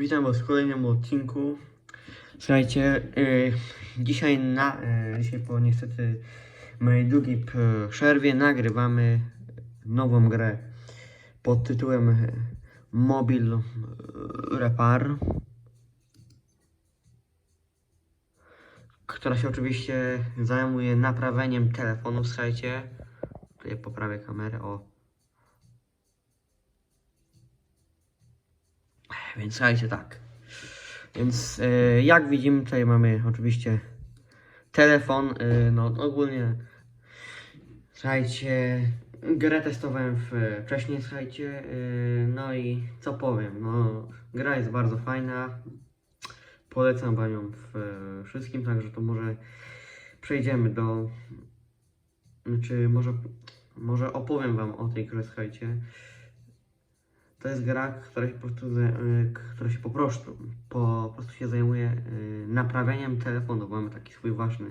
Witam Was w kolejnym odcinku. Słuchajcie, y, dzisiaj na, y, dzisiaj po niestety mojej długiej przerwie nagrywamy nową grę pod tytułem Mobile y, Repair, która się oczywiście zajmuje naprawieniem telefonów. Słuchajcie, tutaj poprawię kamerę, o. Więc słuchajcie tak. Więc e, jak widzimy tutaj mamy oczywiście telefon, e, no ogólnie słuchajcie, grę testowałem w, wcześniej słuchajcie, e, no i co powiem, no gra jest bardzo fajna, polecam wam ją w, e, wszystkim, także to może przejdziemy do, znaczy może, może opowiem wam o tej grze, słuchajcie. To jest gra, która się po prostu, y, która się po prostu, po prostu się zajmuje y, naprawianiem telefonu. Mamy taki swój własny,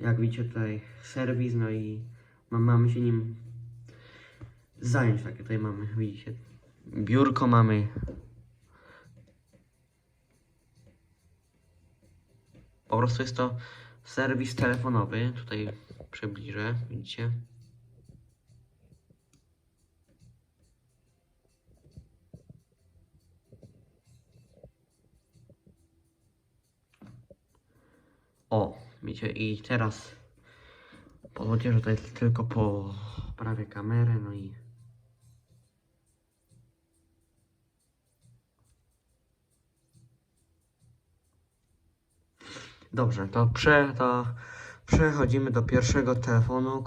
jak widzicie tutaj, serwis, no i ma- mamy się nim zająć. Takie tutaj mamy, widzicie, biurko mamy. Po prostu jest to serwis telefonowy. Tutaj przybliżę, widzicie. I teraz pozwólcie, że tutaj tylko poprawię kamerę, no i Dobrze, to, prze, to przechodzimy do pierwszego telefonu,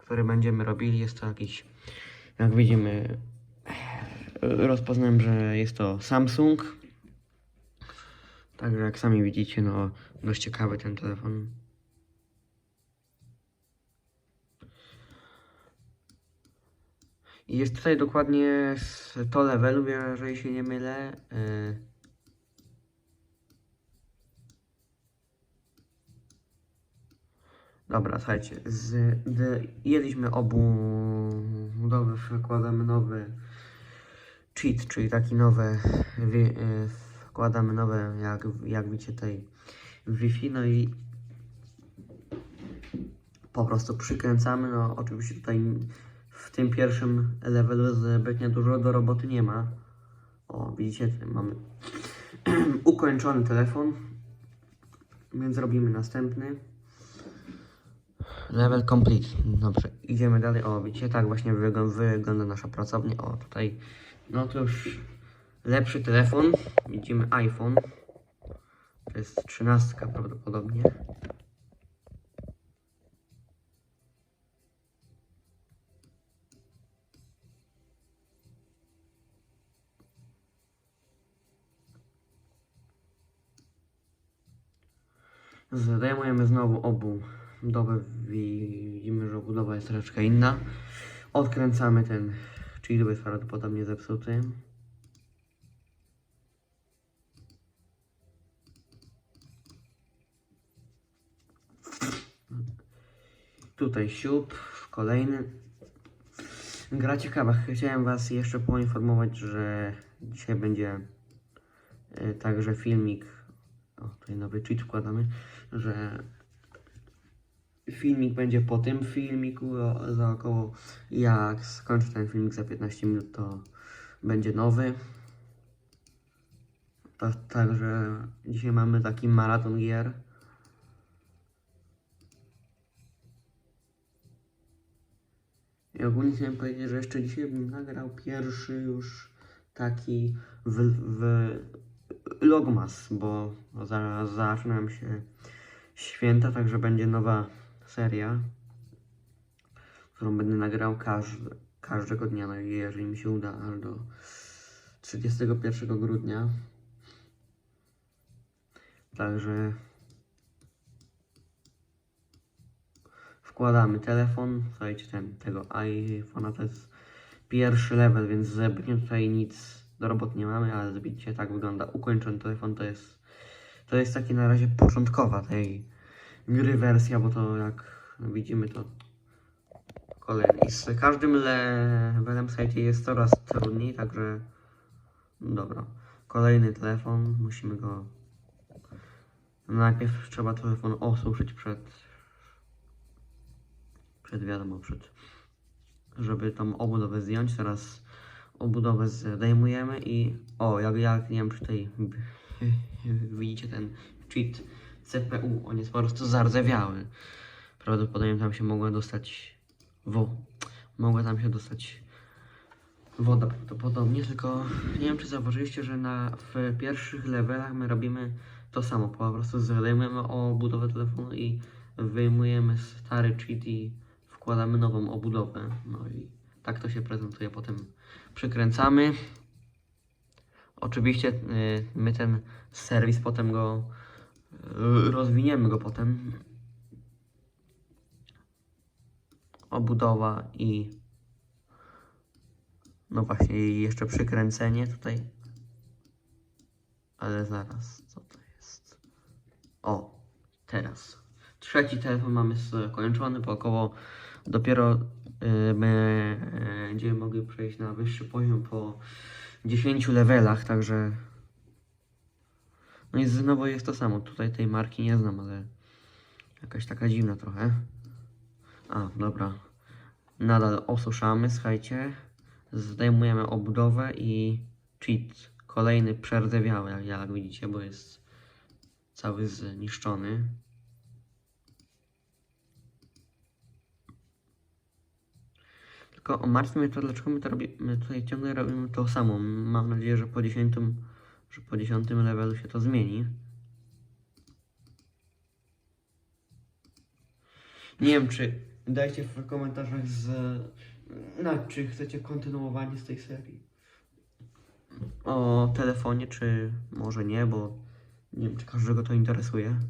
który będziemy robili. Jest to jakiś, jak widzimy, rozpoznałem, że jest to Samsung. Także jak sami widzicie, no dość ciekawy ten telefon. I jest tutaj dokładnie z to levelu, jeżeli się nie mylę. y, Dobra, słuchajcie, z, jedliśmy obu budowy, wkładamy nowy cheat, czyli taki nowe, wi, y, wkładamy nowe, jak, jak widzicie tutaj Wi-Fi, no i po prostu przykręcamy, no oczywiście tutaj tym pierwszym levelu zbytnio dużo do roboty nie ma. O, widzicie, tutaj mamy ukończony telefon, więc robimy następny. Level complete. Dobrze, idziemy dalej. O, widzicie, tak właśnie wygląda, wygląda nasza pracownia. O, tutaj, no to już lepszy telefon. Widzimy iPhone. To jest trzynastka prawdopodobnie. Zdejmujemy znowu obu wi- Widzimy, że budowa jest troszeczkę inna. Odkręcamy ten cheat, bo jest prawdopodobnie zepsuty. Tutaj siup, kolejny. Gra ciekawa. Chciałem Was jeszcze poinformować, że dzisiaj będzie e, także filmik. Tutaj nowy cheat wkładamy, że filmik będzie po tym filmiku za około jak skończę ten filmik za 15 minut to będzie nowy. Ta- także dzisiaj mamy taki maraton gier. I ogólnie chciałem powiedzieć, że jeszcze dzisiaj bym nagrał pierwszy już taki w, w Logmas, bo zaraz zaczynam się święta, także będzie nowa seria, którą będę nagrał każdy, każdego dnia, no jeżeli mi się uda, aż do 31 grudnia. Także wkładamy telefon, słuchajcie, ten, tego iPhone'a to jest pierwszy level, więc zbytnio tutaj nic do roboty nie mamy, ale zbicie tak wygląda ukończony telefon, to jest to jest taki na razie początkowa tej gry wersja, bo to jak widzimy to kolejny. Z każdym levelem słuchajcie jest coraz trudniej, także dobra. kolejny telefon, musimy go... Najpierw trzeba telefon osuszyć przed... Przed wiadomo, przed... Żeby tą obudowę zdjąć, teraz obudowę zdejmujemy i... O, jak, jak nie wiem, czy tutaj widzicie ten cheat CPU, on jest po prostu zardzewiały. Prawdopodobnie tam się mogła dostać wo, mogła tam się dostać woda prawdopodobnie, tylko nie wiem czy zauważyliście, że na, w pierwszych levelach my robimy to samo, po prostu zdejmujemy obudowę telefonu i wyjmujemy stary cheat i wkładamy nową obudowę, no i tak to się prezentuje, potem przykręcamy. Oczywiście y, my ten serwis potem go y, rozwiniemy go potem. Obudowa i no właśnie jeszcze przykręcenie tutaj. Ale zaraz, co to jest? O, teraz. Trzeci telefon mamy skończony, po około dopiero będziemy mogli przejść na wyższy poziom po 10 levelach, także no i znowu jest to samo. Tutaj tej marki nie znam, ale jakaś taka dziwna trochę. A, dobra. Nadal osuszamy, słuchajcie. Zdejmujemy obudowę i cheat. Kolejny przerdzewiały, jak, jak widzicie, bo jest cały zniszczony. Tylko o martwi mnie to, dlaczego my to robimy, tutaj ciągle robimy to samo. Mam nadzieję, że po 10, że po 10 levelu się to zmieni. Nie wiem, czy dajcie w komentarzach z... Czy chcecie kontynuowanie z tej serii. O telefonie, czy może nie, bo nie wiem, czy każdego to interesuje.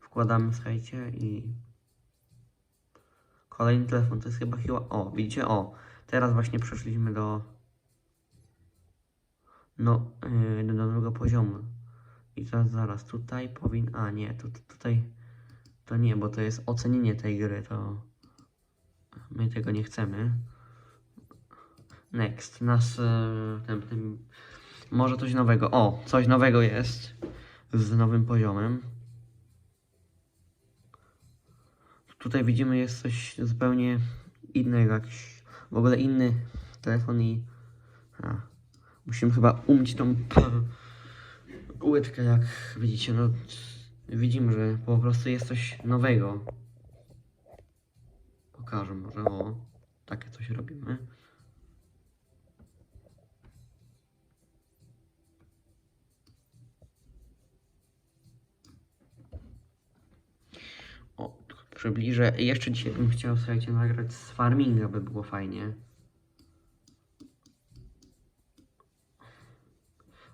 Wkładamy, słuchajcie, i kolejny telefon, to jest chyba chyba... O, widzicie? O, teraz właśnie przeszliśmy do... No, yy, do nowego poziomu. I teraz zaraz, tutaj powin... A, nie, tu, tu, tutaj... To nie, bo to jest ocenienie tej gry, to... My tego nie chcemy. Next, nas... Yy, może coś nowego. O, coś nowego jest. Z nowym poziomem. Tutaj widzimy jest coś zupełnie innego, jakiś w ogóle inny telefon i a, musimy chyba umyć tą łydkę, jak widzicie, no widzimy, że po prostu jest coś nowego. Pokażę może, o, takie coś robimy. O, przybliżę. Jeszcze dzisiaj bym chciał, słuchajcie, nagrać z farminga, by było fajnie.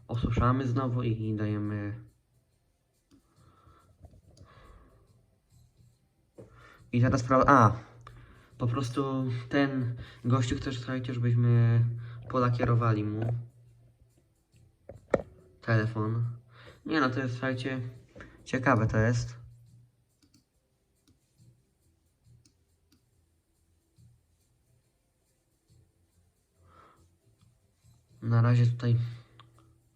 Osuszamy znowu i dajemy... I teraz sprawa... A! Po prostu ten gościu chce, słuchajcie, żebyśmy polakierowali mu telefon. Nie no, to jest, słuchajcie, ciekawe to jest. Na razie tutaj,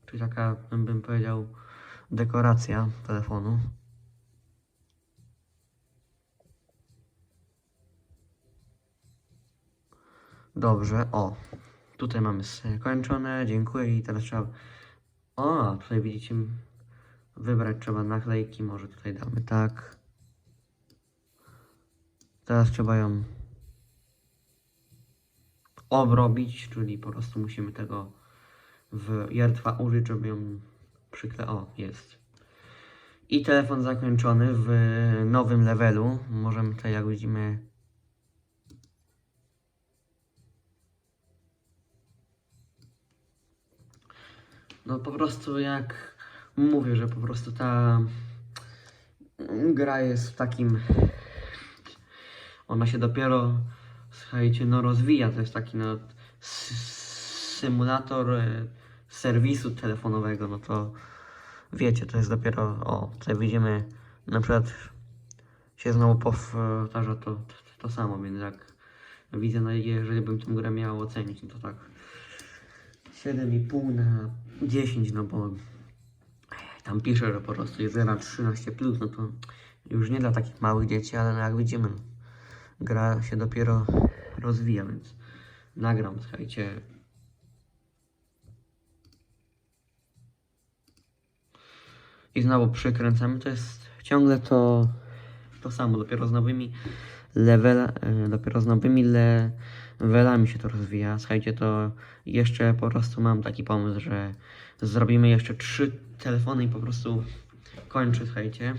czyli taka, bym, powiedział, dekoracja telefonu. Dobrze, o. Tutaj mamy skończone, dziękuję i teraz trzeba... O, tutaj widzicie, wybrać trzeba naklejki, może tutaj damy tak. Teraz trzeba ją obrobić, czyli po prostu musimy tego w jartwa użyć, żeby ją przykleić. O, jest. I telefon zakończony w nowym levelu. Możemy tutaj, jak widzimy, no po prostu jak mówię, że po prostu ta gra jest w takim ona się dopiero słuchajcie, no rozwija, to jest taki no symulator e, serwisu telefonowego, no to wiecie, to jest dopiero, o, tutaj widzimy na przykład się znowu powtarza to, to, to samo, więc jak widzę, no jeżeli bym tę grę miał ocenić, no to tak 7,5 na 10, no bo tam pisze, że po prostu jest gra 13, plus, no to już nie dla takich małych dzieci, ale no jak widzimy, gra się dopiero rozwija, więc nagram, słuchajcie. I znowu przykręcamy, to jest ciągle to, to samo, dopiero z nowymi level, e, dopiero z nowymi levelami się to rozwija. Słuchajcie, to jeszcze po prostu mam taki pomysł, że zrobimy jeszcze trzy telefony i po prostu kończę, słuchajcie.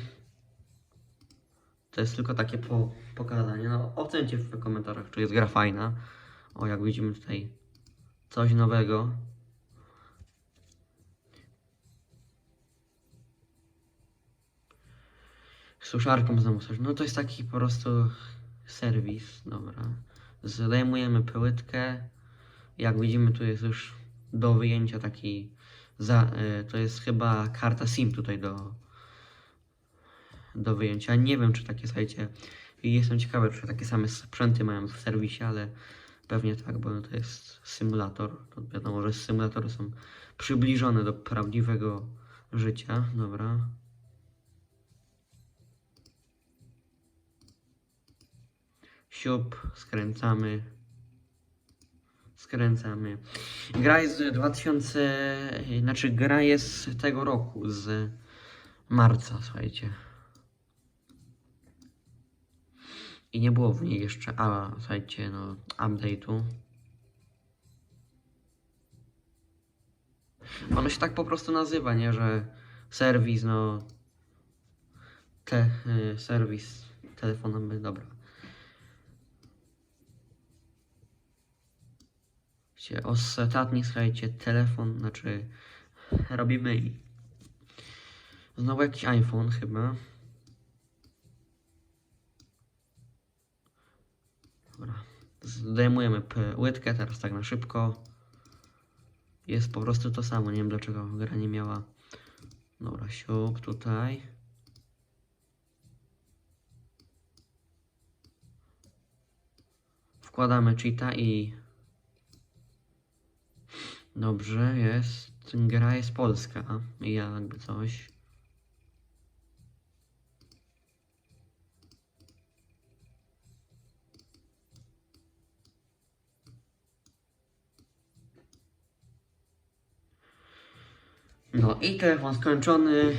To jest tylko takie po, pokazanie. No, ocencie w komentarzach, czy jest gra fajna. O, jak widzimy tutaj coś nowego. Suszarką znowu coś. No to jest taki po prostu serwis, dobra. Zdejmujemy płytkę. Jak widzimy, tu jest już do wyjęcia taki. Za, y, to jest chyba karta SIM tutaj do, do wyjęcia. Nie wiem, czy takie, słuchajcie, jestem ciekawy, czy takie same sprzęty mają w serwisie, ale pewnie tak, bo to jest symulator. To wiadomo, że symulatory są przybliżone do prawdziwego życia. Dobra. Siup, skręcamy. Skręcamy. Gra jest z 2000, znaczy gra jest z tego roku, z marca, słuchajcie. I nie było w niej jeszcze, a słuchajcie, no, update'u. Ono się tak po prostu nazywa, nie, że serwis, no, te, y, serwis telefonowy, dobra. Słuchajcie, ostatni, słuchajcie, telefon, znaczy, robimy znowu jakiś iPhone chyba. Dobra. Zdejmujemy płytkę, teraz tak na szybko. Jest po prostu to samo, nie wiem dlaczego gra nie miała. Dobra, siup tutaj. Wkładamy cheata i... Dobrze, jest. Gra jest polska. I jakby coś. No i telefon skończony.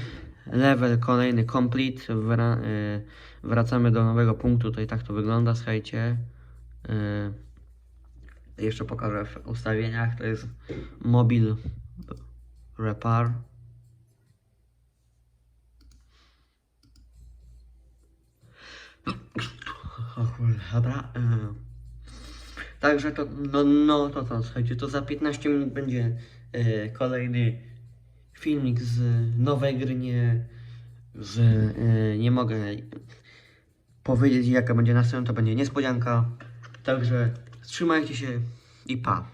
Level kolejny complete. Wra y, wracamy do nowego punktu. Tutaj tak to wygląda, słuchajcie. Y, jeszcze pokażę w ustawieniach. To jest mobil kurde, dobra. y, Także to, no, no to to, słuchajcie, to za 15 minut będzie y, kolejny filmik z nowej gry, nie, z, y, nie mogę powiedzieć jaka będzie następna, to będzie niespodzianka. Także trzymajcie się i pa.